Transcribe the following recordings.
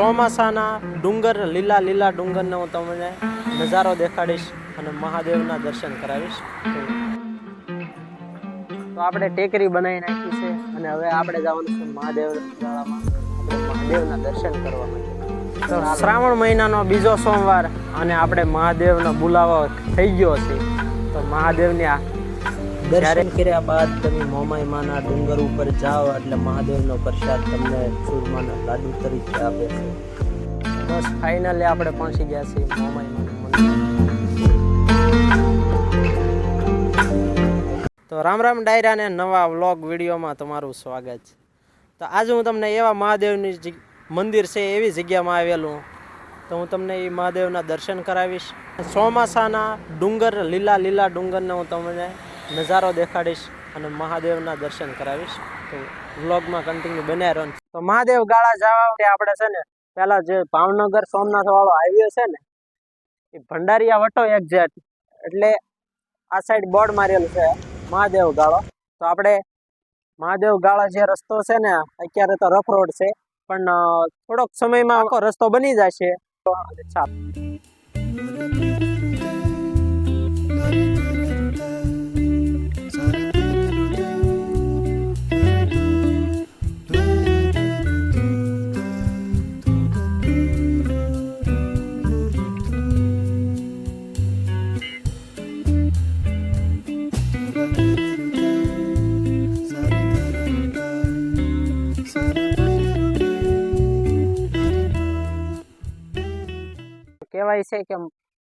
ચોમાસાના ડુંગર, લીલા લીલા ડુંગરને હું તમને નજારો દેખાડીશ અને મહાદેવના દર્શન કરાવીશ. તો આપણે ટેકરી બનાવી નાખી છે અને હવે આપણે જવાનું છે મહાદેવ મહાદેવના દર્શન કરવા માટે. શ્રાવણ મહિનાનો બીજો સોમવાર અને આપણે મહાદેવનો બોલાવો થઈ ગયો છે. તો મહાદેવની આ દર્શન કર્યા બાદ તમે મોમાઈમાના ડુંગર ઉપર જાઓ એટલે મહાદેવનો પ્રસાદ તમને ચૂરમાના લાડુ તરીકે આપે છે. બસ ફાઇનલી આપણે પહોંચી ગયા છીએ મોમાઈ તો રામ રામ ડાયરાને નવા વ્લોગ વિડીયોમાં તમારું સ્વાગત છે. તો આજે હું તમને એવા મહાદેવની મંદિર છે, એવી જગ્યામાં આવેલું. તો હું તમને એ મહાદેવના દર્શન કરાવીશ. ચોમાસાના ડુંગર, લીલા લીલા ડુંગરને હું તમને નજારો દેખાડીશ અને મહાદેવના દર્શન કરાવીશ. તો વ્લોગમાં કન્ટિન્યુ બન્યા રહો તો મહાદેવ ગાળા જવા માટે આપણે છે ને, પહેલાં જે ભાવનગર સોમનાથ વાળો હાઈવે છે ને, એ ભંડારીયા વટો એક્ઝેક્ટ એટલે આ સાઈડ બોર્ડ મારેલું છે મહાદેવ ગાળો. તો આપણે મહાદેવ ગાળા જે રસ્તો છે ને, અત્યારે તો રફ રોડ છે, પણ થોડોક સમયમાં આખો રસ્તો બની જશે. તો કહેવાય છે કે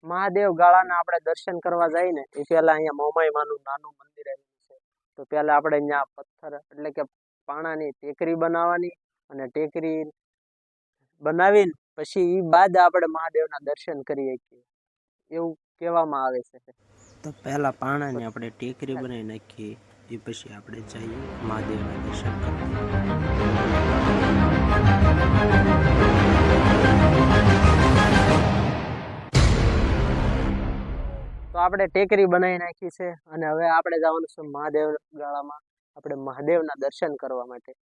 મહાદેવ ગાળાના આપણે દર્શન કરવા જઈએ ને, એ પહેલા અહીંયા મોમાઈ માનું નાનું મંદિર આવ્યું છે. તો પહેલાં આપણે અહીંયા પથ્થર એટલે કે પાણાની ટેકરી બનાવવાની અને ટેકરી બનાવીને પછી એ બાદ આપણે મહાદેવના દર્શન કરી શકીએ. એવું કહેવામાં આવે છે. તો પહેલા પાણાની આપણે ટેકરી બનાવી નાખીએ, એ પછી આપણે જઈએ મહાદેવના દર્શન કરવા. તો આપણે ટેકરી બનાવી નાખી છે અને હવે આપણે જવાનું છે મહાદેવ ગાળામાં. આપણે મહાદેવના દર્શન કરવા માટે.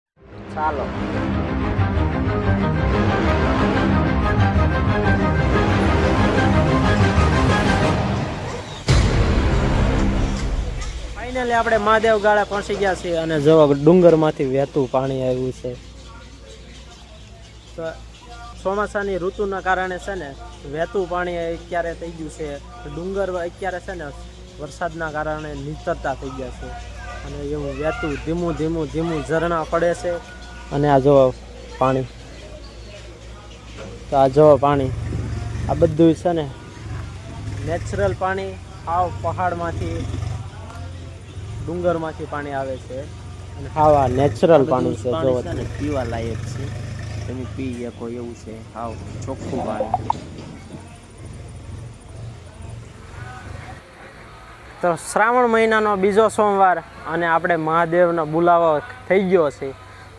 ચાલો. ફાઇનલી આપણે મહાદેવ ગાળા પહોંચી ગયા છીએ અને જો ડુંગરમાંથી વહેતું પાણી આવ્યું છે. તો ચોમાસાની ઋતુના કારણે છે ને વહેતું પાણી અત્યારે થઈ ગયું છે. ડુંગર અત્યારે છે ને વરસાદના કારણે નીતરતા થઈ ગયા છે. અને એવું વહેતું ધીમું ધીમું ધીમું ઝરણા પડે છે અને આ જો પાણી. તો આ જો પાણી. આ બધું છે ને નેચરલ પાણી આવ પહાડમાંથી ડુંગરમાંથી પાણી આવે છે. અને હાવ આ નેચરલ પાણી છે જો પીવા લાયક છે. તમે પી શકો એવું છે? હાવ ચોખ્ખું પાણી તો શ્રાવણ મહિનાનો બીજો સોમવાર અને આપણે મહાદેવનો બોલાવો થઈ ગયો છે.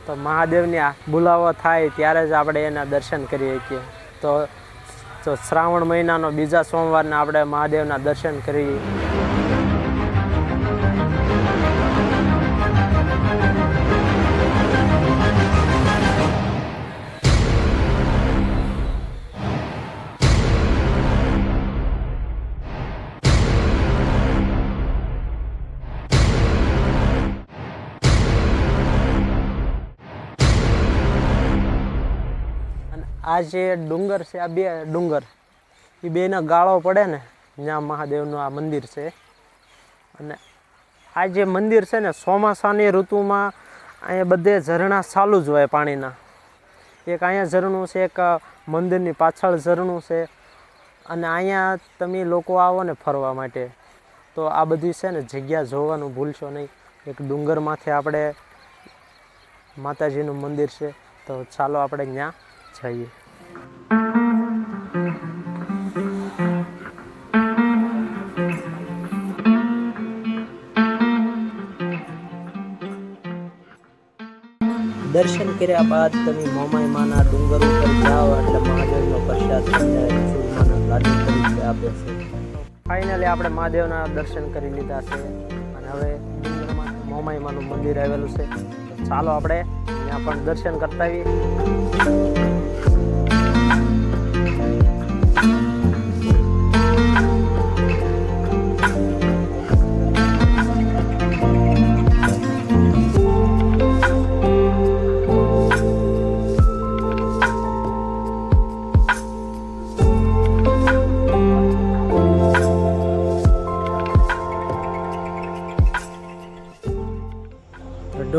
તો મહાદેવની બોલાવો થાય ત્યારે જ આપણે એના દર્શન કરી શકીએ. તો તો શ્રાવણ મહિનાનો બીજા સોમવારને આપણે મહાદેવના દર્શન કરી આ જે ડુંગર છે, આ બે ડુંગર, એ બેના ગાળો પડે ને ત્યાં મહાદેવનું આ મંદિર છે. અને આ જે મંદિર છે ને, ચોમાસાની ઋતુમાં અહીંયા બધે ઝરણા ચાલુ જ હોય પાણીના. એક અહીંયા ઝરણું છે, એક મંદિરની પાછળ ઝરણું છે. અને અહીંયા તમે લોકો આવો ને ફરવા માટે, તો આ બધી છે ને, જગ્યા જોવાનું ભૂલશો નહીં. એક ડુંગરમાંથી આપણે માતાજીનું મંદિર છે, તો ચાલો આપણે ત્યાં જઈએ. દર્શન કર્યા બાદ તમે મોમાઈ માના ડુંગર ઉપર જાઓ એટલે મહાદેવનો પ્રસાદ આપે છે. ફાઇનલી આપણે મહાદેવના દર્શન કરી લીધા છે. અને હવે ડુંગરમાં મોમાઈ મંદિર આવેલું છે. ચાલો આપણે ત્યાં પણ દર્શન કરતા આવીએ.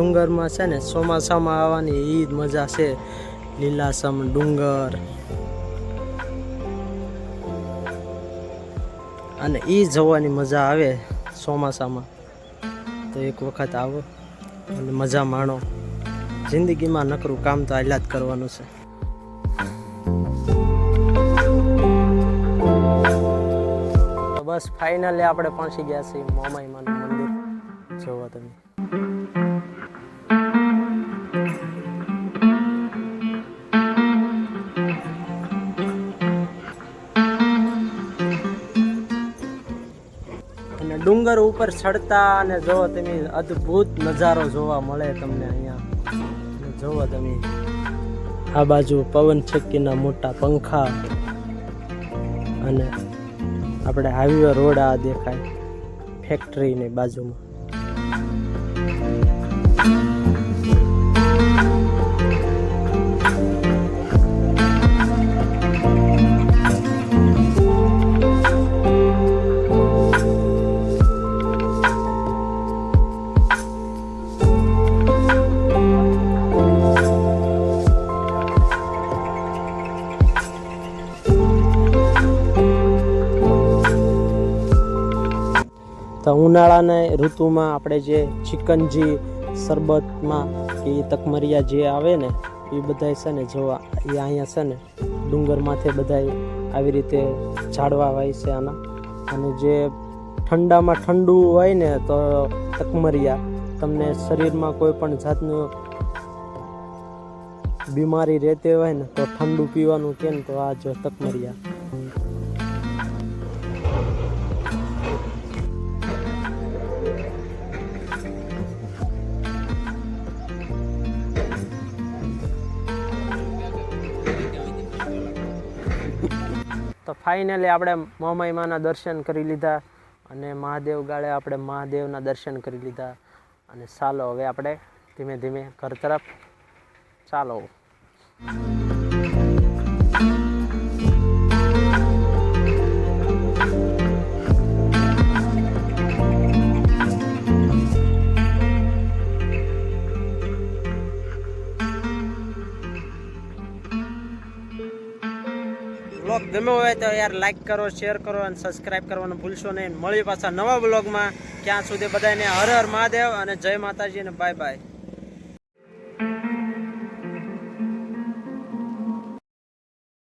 ડુંગરમાં છે ને ચોમાસામાં આવવાની એ જ મજા છે. લીલાસમ, ડુંગર. અને એ જોવાની મજા આવે ચોમાસામાં. તો એક વખત આવો અને મજા માણો. જિંદગીમાં નકરું કામ તો આયલા જ કરવાનું છે. બસ ફાઇનલી આપણે પહોંચી ગયા છીએ મોમાઈમાનું મંદિર. જોવો તમે. ડુંગર ઉપર ચડતા અને જો તમે અદ્ભુત નજારો જોવા મળે તમને અહીંયા. જોવો તમે આ બાજુ પવન છક્કીના મોટા પંખા અને આપણે હાઈવે રોડ આ દેખાય ફેક્ટરીની બાજુમાં. ઉનાળાના ઋતુમાં આપણે જે ચિકનજી શરબતમાં કે ઈ તકમરિયા જે આવે ને એ બધા છે ને જોવા એ અહીંયા છે ને ડુંગર માથે બધા આવી રીતે ઝાડવા હોય છે આના. અને જે ઠંડામાં ઠંડુ હોય ને તો તકમરિયા, તમને શરીરમાં કોઈ પણ જાતનું બીમારી રહેતી હોય ને તો ઠંડુ પીવાનું કેમ તો આ જો તકમરિયા. તો ફાઇનલી આપણે મોમાઈમાના દર્શન કરી લીધા અને મહાદેવ ગાળે આપણે મહાદેવના દર્શન કરી લીધા. અને ચાલો હવે આપણે ધીમે ધીમે ઘર તરફ ચાલો. બ્લોગ ગમ્યો હોય તો યાર લાઈક કરો શેર કરો અને સબસ્ક્રાઇબ કરવાનું ભૂલશો નહીં. મળી પાછા નવા બ્લોગમાં ક્યાં સુધી બધાને હર હર મહાદેવ અને જય માતાજી અને બાય બાય